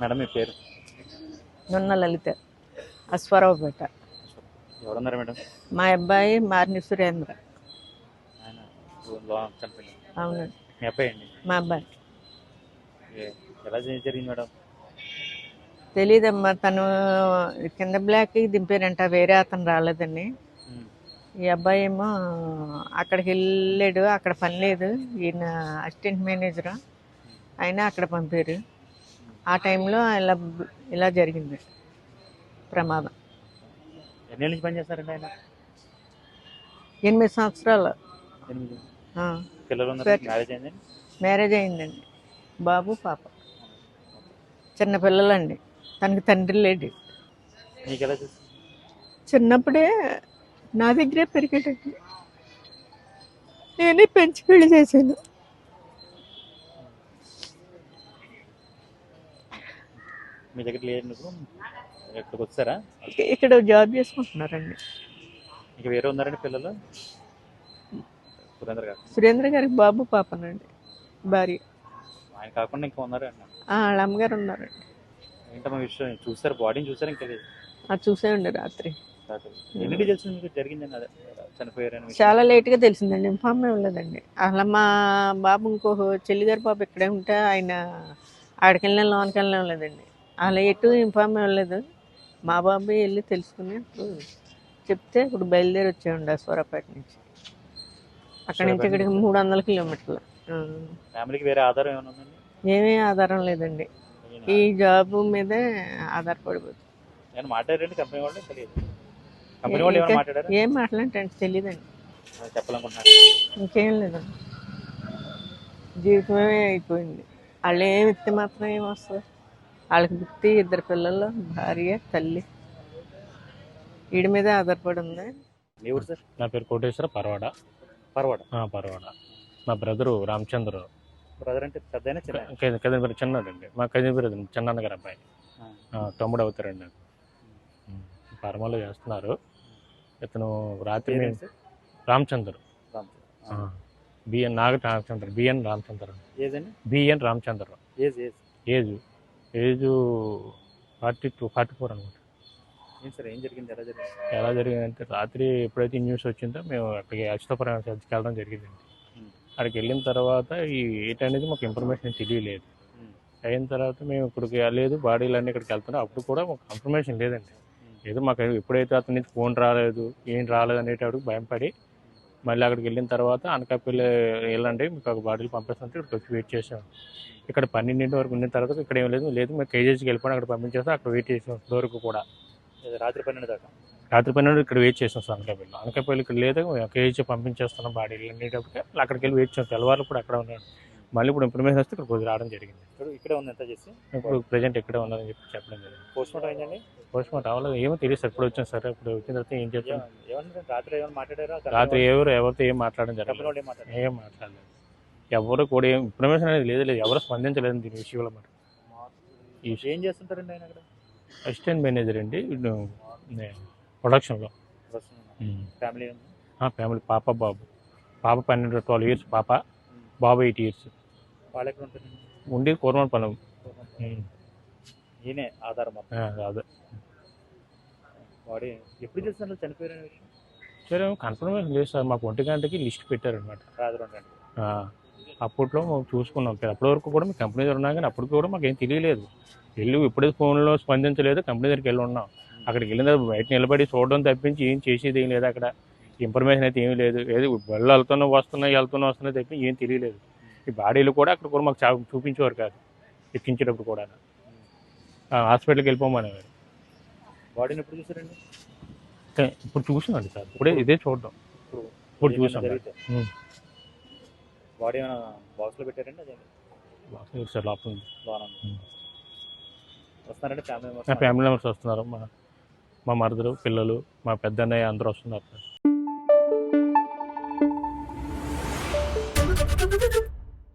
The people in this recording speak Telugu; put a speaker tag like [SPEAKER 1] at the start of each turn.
[SPEAKER 1] మేడం మీ పేరు?
[SPEAKER 2] నున్న లలిత అశ్వరావుపేట.
[SPEAKER 1] ఎవరున్నారు మేడం?
[SPEAKER 2] మా అబ్బాయి మారిని సురేంద్ర. అవునండి.
[SPEAKER 1] మీ అబ్బాయి అండి?
[SPEAKER 2] మా అబ్బాయి.
[SPEAKER 1] ఎలా జరి- జరిగింది మేడం?
[SPEAKER 2] తెలీదమ్మా తను కింద బ్లాక్కి దింపారంట వేరే అతను రాలేదని. ఈ అబ్బాయి ఏమో అక్కడికి వెళ్ళాడు అక్కడ పని లేదు. ఈయన అసిస్టెంట్ మేనేజర్. అయినా అక్కడ పంపారు. ఆ టైంలో ఇలా ఇలా జరిగింది ప్రమాదం.
[SPEAKER 1] ఎన్ని నుంచి పని చేస్తారండి ఆయన?
[SPEAKER 2] ఎనిమిది సంవత్సరాలు.
[SPEAKER 1] ఎనిమిది.
[SPEAKER 2] ఆ,
[SPEAKER 1] పిల్లలు ఉన్నారు
[SPEAKER 2] సరే.
[SPEAKER 1] మ్యారేజ్ అయిందండి?
[SPEAKER 2] మ్యారేజ్ అయిందండి. బాబు పాప. చిన్న పిల్లలండి. తనకి తండ్రి లేడు.
[SPEAKER 1] మీకు ఎలా తెలుసు?
[SPEAKER 2] చిన్నప్పుడే నా దగ్గరే పెరిగాడండి నేనే పెంచి పెళ్ళి చేశాను.
[SPEAKER 1] మీ దగ్గర లేనప్పుడు ఇక్కడికి వచ్చారా?
[SPEAKER 2] ఇక- ఇక్కడ జాబ్ చేసుకుంటున్నారండి.
[SPEAKER 1] ఇంకా వేరే ఉన్నారండి పిల్లలు? సురేంద్ర గారు.
[SPEAKER 2] సురేంద్ర గారికి బాబు పాపనండి భార్య.
[SPEAKER 1] ఆయన కాకుండా ఇంకా ఉన్నారు అన్న
[SPEAKER 2] ఆ, వాళ్ళ అమ్మగారు ఉన్నారండి.
[SPEAKER 1] ఏంటమ్మా విషయం? చూసారు బాడీని చూసారు ఇంకా?
[SPEAKER 2] చూసేయండి రాత్రి.
[SPEAKER 1] ఎన్ని డీటెయిల్స్ మీకు? జరిగిందండి అదే చనిపోయారని?
[SPEAKER 2] చాలా లేట్గా తెలిసిందండి ఇన్ఫార్మ్ ఇవ్వలేదండి అసలు మా బాబు ఇంకో చెల్లిగారి బాబు ఇక్కడే ఉంటే ఆయన ఆడికి వెళ్ళిన లోనికి వెళ్ళిన లేదండి. అలా ఎటు ఇన్ఫార్మ్ ఇవ్వలేదు మా బాబు వెళ్ళి తెలుసుకుని అప్పుడు చెప్తే ఇప్పుడు బయలుదేరి వచ్చామండి అశ్వరాపేట నుంచి. అక్కడి నుంచి ఇక్కడికి మూడు వందల కిలోమీటర్లు.
[SPEAKER 1] ఫ్యామిలీకి వేరే ఆధారం ఏమైనా ఉందండి?
[SPEAKER 2] ఏమీ ఆధారం లేదండి. ఈ జాబ్ మీదే ఆధారపడిపోతుంది.
[SPEAKER 1] నేను మాట్లాడారండి కంపెనీ వాళ్ళు తెలియదు. కంపెనీ వాళ్ళు ఏమైనా మాట్లాడారా?
[SPEAKER 2] ఏం మాట్లాడంటే తెలియదండి ఇంకేం లేదండి. జీవితమే అయిపోయింది. వాళ్ళు ఏమి ఇస్తే మాత్రం ఏం వస్తుంది? వాళ్ళకి పుట్టి ఇద్దరు పిల్లలు భార్య తల్లి. వీడి మీదే ఆధారపడి ఉంది
[SPEAKER 1] మీ ఊరు సార్?
[SPEAKER 3] నా పేరు కోటేశ్వర పరవాడ.
[SPEAKER 1] పర్వాడ.
[SPEAKER 3] ఆ, పరవాడ. మా బ్రదరు రామచంద్ర.
[SPEAKER 1] బ్రదర్ అంటే పెద్దయినా చిన్న?
[SPEAKER 3] కజిన్ పేరు చిన్నాడండి. మా కజిన్ పేరు చిన్నాన్న గారు అబ్బాయి. ఆ, తమ్ముడు అవుతారండి నాకు పరమలో చేస్తున్నారు. ఇతను రాత్రి మేము-
[SPEAKER 1] సార్?
[SPEAKER 3] రామచంద్ర. ఆ, BN Naga Ramachandra BN Ramachandra. BN Ramachandra.
[SPEAKER 1] Age age.
[SPEAKER 3] Age. Age forty two forty four అనమాట
[SPEAKER 1] ఏం సార్ ఏం జరిగింది ఎలా జరిగింది?
[SPEAKER 3] ఎలా జరిగిందంటే రాత్రి ఎప్పుడైతే ఈ న్యూస్ వచ్చిందో మేము అక్కడికి అచ్యుతపురం చర్చికి వెళ్ళడం జరిగిందండి. అక్కడికి వెళ్ళిన తర్వాత ఈ ఏట్ అనేది మాకు ఇన్ఫర్మేషన్ తెలియలేదు. అయిన తర్వాత మేము ఇక్కడికి లేదు బాడీలు అన్నీ ఇక్కడికి వెళ్తున్నాం అప్పుడు కూడా మాకు కన్ఫర్మేషన్ లేదండి. ఏదో మాకు ఎప్పుడైతే అతని నుంచి ఫోన్ రాలేదు ఏం రాలేదు అనేటప్పుడు భయపడి మళ్ళీ అక్కడికి వెళ్ళిన తర్వాత అనకాపల్లి వెళ్ళండి మీకు ఒక బాడీలు పంపిస్తుంటే ఇక్కడికి వచ్చి వెయిట్ చేసాం ఇక్కడ పన్నెండింటి వరకు ఉన్న తర్వాత ఇక్కడ ఏం లేదు లేదు మేము కేజీసీకి వెళ్ళిపోయి అక్కడ పంపించేస్తాం అక్కడ వెయిట్ చేసాం వరకు కూడా.
[SPEAKER 1] రాత్రి పన్నెండు దాకా?
[SPEAKER 3] రాత్రి పన్నెండు ఇక్కడ వెయిట్ చేసాం సార్ అనకాపల్లిలో. అనకాపల్లి ఇక్కడ లేదు కేజీ పంపించేస్తున్నాం బాడీలు అనేటప్పటికి అక్కడికి వెళ్ళి వెయిట్ చేసాం తెల్లవారు కూడా అక్కడ ఉన్నాడు మళ్ళీ ఇప్పుడు ఇన్ఫర్మేషన్ వస్తే ఇక్కడ రావడం జరిగింది.
[SPEAKER 1] ఇక్కడ ఇక్కడే ఉంది ఎంత చేసి?
[SPEAKER 3] ఇప్పుడు ప్రజెంట్ ఎక్కడే ఉన్నదని చెప్పి చెప్పడం జరిగింది.
[SPEAKER 1] పోస్ట్ మార్టం అయిందండి?
[SPEAKER 3] పోస్ట్ మార్టం అవ్వలేదు. ఏమో తెలియదు సార్ ఇప్పుడు వచ్చాం సార్. ఇప్పుడు వచ్చిన తర్వాత ఏం
[SPEAKER 1] ఏమన్నా రాత్రి ఏమైనా మాట్లాడారా?
[SPEAKER 3] రాత్రి ఎవరు? ఎవరితో ఏం మాట్లాడడం జరగలేదు.
[SPEAKER 1] వాళ్ళు ఏం
[SPEAKER 3] మాట్లాడలేదు. ఎవరు కూడా ఏం ఇన్ఫర్మేషన్ అనేది లేదు లేదు. ఎవరు స్పందించలేదు దీని విషయంలో ఈ
[SPEAKER 1] ఏం చేస్తుంటారండి ఆయన అక్కడ?
[SPEAKER 3] అసిస్టెంట్ మేనేజర్ అండి ప్రొడక్షన్లో
[SPEAKER 1] ఫ్యామిలీ
[SPEAKER 3] ఫ్యామిలీ పాప బాబు. పాప పన్నెండు ట్వెల్వ్ ఇయర్స్ పాప బాబు ఎయిట్ ఇయర్స్
[SPEAKER 1] వాళ్ళు ఎక్కడ ఉంటారండి
[SPEAKER 3] ఉండి కూరమపల్లం
[SPEAKER 1] ఈయనే ఆధారం
[SPEAKER 3] అదే.
[SPEAKER 1] బాడీ ఎప్పుడు చేస్తున్నారు చనిపోయారనే విషయం?
[SPEAKER 3] సరే కన్ఫర్మేషన్ లేదు సార్. మాకు ఒంటి గంటకి లిస్ట్ పెట్టారనమాట
[SPEAKER 1] రాత్రి ఉండండి.
[SPEAKER 3] అప్పట్లో మేము చూసుకున్నాం. అప్పటి వరకు కూడా మీ కంపెనీ దగ్గర ఉన్నాం కానీ అప్పటికి కూడా మాకు ఏం తెలియలేదు. వెళ్ళి ఎప్పుడైతే ఫోన్లో స్పందించలేదు కంపెనీ దగ్గరికి వెళ్ళి ఉన్నాం. అక్కడికి వెళ్ళిన తర్వాత బయట నిలబడి చూడడం తప్పించి ఏం చేసేది ఏం లేదు అక్కడ. ఇన్ఫర్మేషన్ అయితే ఏమీ లేదు. ఏది వెళ్ళి వెళ్తున్నా వస్తున్నా వెళ్తున్నా వస్తున్నా తప్పి ఏం తెలియలేదు. ఈ బాడీలు కూడా అక్కడ కూడా మాకు చూపించేవారు కాదు. ఎక్కించేటప్పుడు కూడా. హాస్పిటల్కి వెళ్ళిపోమనేవారు.
[SPEAKER 1] బాడీని ఎప్పుడు చూసారండి?
[SPEAKER 3] ఇప్పుడు చూసామండి సార్. ఇప్పుడే ఇదే చూడడం.
[SPEAKER 1] ఇప్పుడు
[SPEAKER 3] చూసాం.
[SPEAKER 1] బాడీ బాక్స్లో పెట్టారండి అదే
[SPEAKER 3] సార్ లోపల.
[SPEAKER 1] వస్తున్నారండి ఫ్యామిలీ
[SPEAKER 3] నా ఫ్యామిలీ మెంబర్స్ వస్తున్నారు. మా మా మరదలు పిల్లలు మా పెద్దన్నయ్య అందరూ వస్తున్నారు